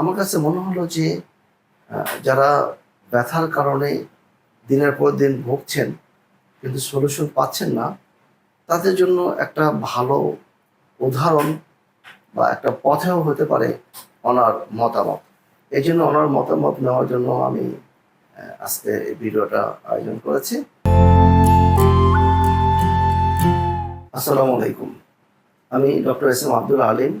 আমার কাছে মনে হলো যে যারা ব্যথার কারণে দিনের পর দিন ভুগছেন, কিন্তু সলিউশন পাচ্ছেন না, তাদের জন্য একটা ভালো উদাহরণ বা একটা পথেও হতে পারে ওনার মতামত। এই জন্য ওনার মতামত নেওয়ার জন্য আমি আজকে এই ভিডিওটা আয়োজন করেছি। আসসালামু আলাইকুম। আমি doctor S M Abdul Alim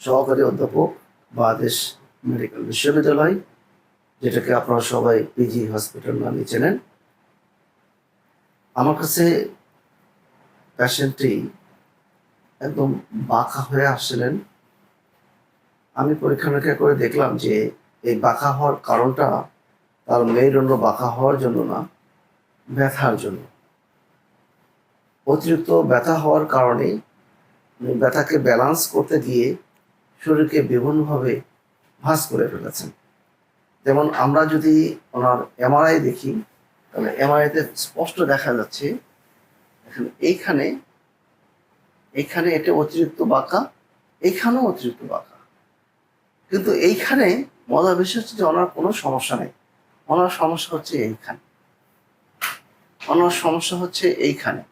সহকারী অধ্যাপক। বাংলাদেশ মেডিকেল বিশ্ববিদ্যালয় যেটাকে আপনারা সবাই পিজি হসপিটাল নামে চেনেন। আমার কাছে পেশেন্টটি একদম বাঁকা হয়ে আসছিলেন। আমি পরীক্ষা নিরীক্ষা করে দেখলাম যে এই বাঁকা হওয়ার কারণটা তার মেরুদণ্ড বাঁকা হওয়ার জন্য না, ব্যথার জন্য। অতিরিক্ত ব্যথা হওয়ার কারণে ব্যথাকে ব্যালান্স করতে গিয়ে শরীরকে বিভিন্নভাবে ভাঁজ করে ফেলেছেন। যেমন আমরা যদি ওনার এমআরআই দেখি, তাহলে এমআরআইতে স্পষ্ট দেখা যাচ্ছে, এখানে এইখানে এইখানে এটা অতিরিক্ত বাঁকা, এইখানেও অতিরিক্ত বাঁকা। কিন্তু এইখানে মজা বিষয় হচ্ছে যে ওনার কোনো সমস্যা নেই। ওনার সমস্যা হচ্ছে এইখানে। ওনার সমস্যা হচ্ছে এইখানে।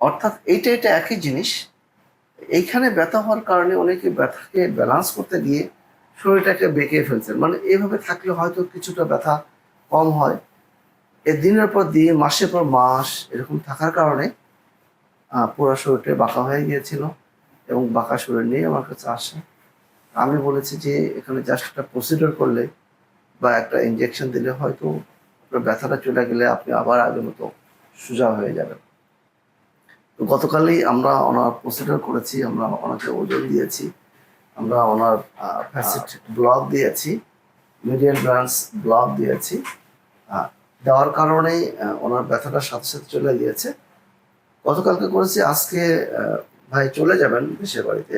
অর্থাৎ এইটা এটা একই জিনিস এইখানে ব্যথা হওয়ার কারণে অনেকে ব্যথাকে ব্যালান্স করতে গিয়ে শরীরটাকে বেঁকে ফেলছেন মানে এইভাবে থাকলে হয়তো কিছুটা ব্যথা কম হয়। এ দিনের পর দিন, মাসের পর মাস এরকম থাকার কারণে পুরো শরীরটা বাঁকা হয়ে গিয়েছিল এবং বাঁকা শরীর নিয়ে আমার কাছে আসে। আমি বলেছি যে, এখানে জাস্ট একটা প্রসিডিওর করলে বা একটা ইঞ্জেকশন দিলে হয়তো ব্যথাটা চলে গেলে আপনি আবার আগের মতো সোজা হয়ে যাবেন। তো গতকালই আমরা ওনার প্রসিডিওর করেছি আমরা ওনাকে ওজন দিয়েছি আমরা ওনার ব্লক দিয়েছি মিডিয়াল ব্রাঞ্চ ব্লক দিয়েছি দেওয়ার কারণেই ওনার ব্যথাটা সাথে সাথে চলে গিয়েছে। গতকালকে করেছি আজকে ভাই চলে যাবেন দেশের বাড়িতে।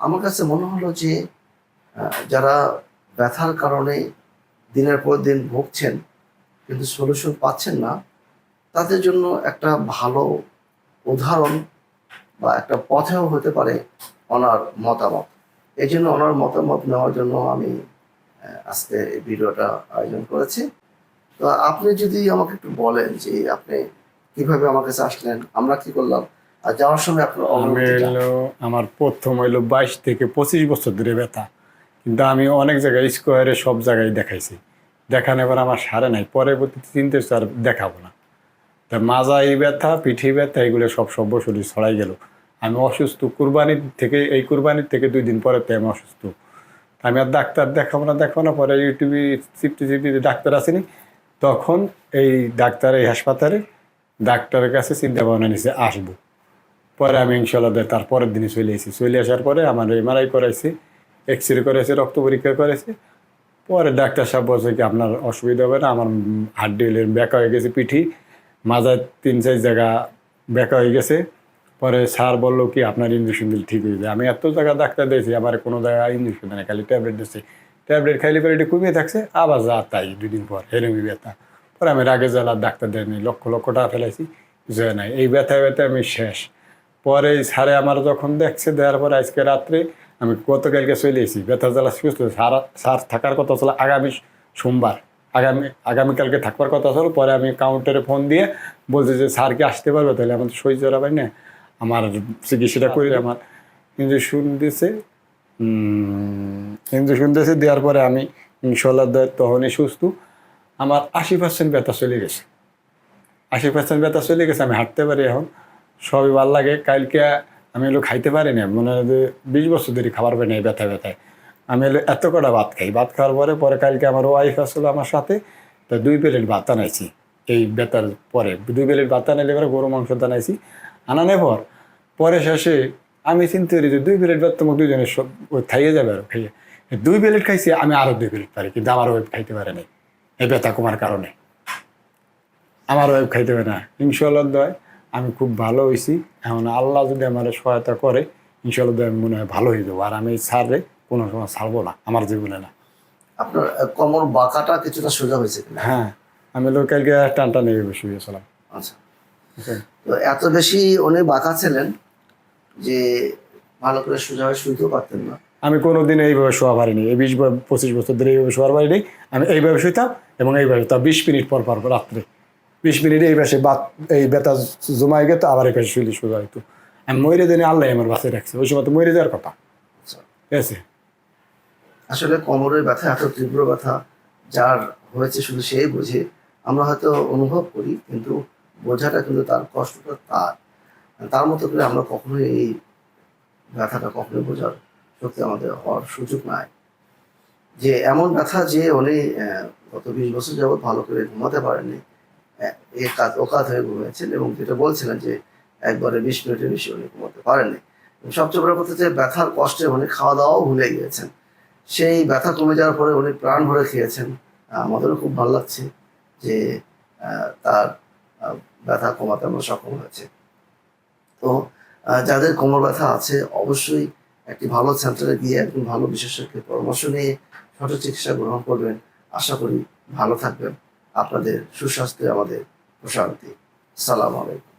আমার কাছে মনে হলো যে যারা ব্যথার কারণে দিনের পর দিন ভুগছেন কিন্তু সলিউশন পাচ্ছেন না তাদের জন্য একটা ভালো উদাহরণ বা একটা পথেও হতে পারে ওনার মতামত। এই জন্য ওনার মতামত নেওয়ার জন্য আমি আজকে এই ভিডিওটা আয়োজন করেছি। তো আপনি যদি আমাকে একটু বলেন যে আপনি কীভাবে আমার কাছে আসলেন আমরা কি করলাম আর যাওয়ার সময় আপনার আমি আমার প্রথম হইল বাইশ থেকে পঁচিশ বছর ধরে ব্যথা। কিন্তু আমি অনেক জায়গায় স্কোয়ারে সব জায়গায় দেখাইছি। দেখানো এবার আমার সারে নাই পরবর্তীতে চিনতে আর দেখাবো না। তা এই ব্যথা, পিঠি ব্যথা, এগুলো সব সব শরীর ছড়াই গেল। আমি অসুস্থ। কুরবানির থেকে, এই কুরবানির থেকে দুই দিন পরে আমি অসুস্থ। আমি আর ডাক্তার দেখাবো না দেখাবো না। পরে ইউটিউবে চিপটি চিপটি ডাক্তার আসেনি, তখন এই ডাক্তার এই হাসপাতালে ডাক্তারের কাছে চিন্তা ভাবনা নিছে আসব। পরে আমি ইনশাল্লাহ দে- তার পরের দিনে চলে এসেছি। চলে আসার পরে আমার এমআরআই করাইছি এক্স রে করেছে রক্ত পরীক্ষা করেছে পরে ডাক্তার সাহেব বলছে কি, আপনার অসুবিধা হবে না, আমার হাড্ডি ব্যাকা হয়ে গেছে, পিঠি। মাজার তিন চার জায়গা ব্যাকা হয়ে গেছে। পরে স্যার বলল কি, আপনার ইঞ্জেকশন দিলে ঠিক হয়ে যায়। আমি এত জায়গা ডাক্তার দিয়েছি আমার কোনো জায়গায় ইঞ্জেকশন দেয় খালি ট্যাবলেট দিচ্ছে। ট্যাবলেট খাইলে পরে এটা কমিয়ে থাকছে, আবার যা তাই দুদিন পর হেরেমি ব্যথা। পরে আমি রাগে জ্বালা, ডাক্তার দেয়নি, লক্ষ লক্ষ টাকা ফেলাইছি, কিছু হয় নাই। এই ব্যথা ব্যথা আমি শেষ। পরে স্যারে আমার যখন দেখছে, দেওয়ার পরে আজকে রাত্রে আমি গতকালকে চলে এসেছি, ব্যথা জ্বালা সুস্থ স্যার স্যার থাকার কথা ছিল আগামী সোমবার। আগামী আগামীকালকে থাকবার কথা ছিল পরে আমি কাউন্টারে ফোন দিয়ে বলছে যে স্যার কি আসতে পারবে? তাহলে আমাদের সই জড়াবাই না আমার চিকিৎসাটা করে আমার ইঞ্জেকশন দিয়েছে ইঞ্জেকশন দিয়েছে দেওয়ার পরে আমি ইনশাল্লাহ দেয় তখনই সুস্থ। আমার আশি পার্সেন্ট ব্যথা চলে গেছে। আশি পার্সেন্ট ব্যথা চলে গেছে আমি হাঁটতে পারি এখন। সবই ভালো লাগে। কালকে আমি এগুলো খাইতে পারি না মনে হয় যে বিশ বছর ধরে খাবার পাই না এই ব্যথা ব্যথায়। আমি এলো এত কটা ভাত খাই। ভাত খাওয়ার পরে পরে কালকে আমার ওয়াইফ আসলো আমার সাথে, তো দুই প্লেট ভাত আনাইছি। এই ব্যথার পরে, দুই প্লেট ভাত আনাইলে পরে গরু মাংস আনাইছি। আনানোর পর, পরে শেষে আমি চিন্তা করি যে দুই প্লেট ভাত তোমাকে দুজনের সব খাইয়ে যাবে আর খাইয়ে দুই প্লেট খাইছি, আমি আরও দুই প্লেট পারি, কিন্তু আমার ওয়েব খাইতে পারে নাই, এই ব্যথা কমার কারণে। আমার ওয়েব খাইতে পারে না। ইনশাল্লাহ দয়, আমি খুব ভালো হয়েছি এখন আল্লাহ যদি আমার সহায়তা করে ইনশাল্লাহ দয় আমি মনে হয় ভালো হয়ে যাব। আর আমি ছাড়লে কোনো সময় ছাড়বো না আমার জীবনে না। আপনার কোমর বাঁকাটা কিছুটা সোজা হয়েছে হ্যাঁ আমি লোকালকে টান টান নিয়ে বসে গেছিলাম আচ্ছা। তো এত বেশি উনি বাঁকা ছিলেন যে ভালো করে সোজা হয়ে শুইতেও পারতেন না। আমি কোনোদিন এইভাবে শোয়া পারিনি। এই বিশ পঁচিশ বছর ধরে এইভাবে শোয়ার পারিনি। আমি এইভাবে শুইতাম এবং এইভাবে শুতাম বিশ মিনিট পর পর রাত্রে। বিশ মিনিট এই পাশে বাত এই ব্যথা জমাই গেত আবার এই পাশে শুইলে সোজা হইতো। আমি মরে দিনে আল্লাহ আমার বাসায় রাখছে। ওই সময় তো যাওয়ার কথা। আচ্ছা। ঠিক আছে? আসলে কোমরের ব্যথা এত তীব্র ব্যথা যার হয়েছে শুধু সেই বোঝে, আমরা হয়তো অনুভব করি, কিন্তু বোঝাটা কিন্তু তার কষ্টটা তার। তার মতো করে আমরা কখনোই এই ব্যথাটা কখনোই বোঝার শক্তি আমাদের হওয়ার সুযোগ নাই। যে এমন ব্যথা যে উনি গত বিশ বছর যাবৎ ভালো করে ঘুমাতে পারেননি এ কাজ ওকাত হয়ে ঘুমিয়েছেন এবং যেটা বলছিলেন যে একবারে বিশ মিনিটের বেশি উনি ঘুমাতে পারেননি। সবচেয়ে বড় কথা যে ব্যথার কষ্টে উনি খাওয়া দাওয়াও ভুলে গিয়েছেন। সেই ব্যথা কমে যাওয়ার পরে উনি প্রাণ ভরে খেয়েছেন। আমাদেরও খুব ভালো লাগছে যে তার ব্যথা কমাতে আমরা সক্ষম হয়েছে। তো যাদের কোমর ব্যথা আছে, অবশ্যই একটি ভালো সেন্টারে গিয়ে একজন ভালো বিশেষজ্ঞের পরামর্শ নিয়ে সঠিক চিকিৎসা গ্রহণ করবেন। আশা করি ভালো থাকবেন। আপনাদের সুস্বাস্থ্যে আমাদের প্রশান্তি। সালাম আলাইকুম।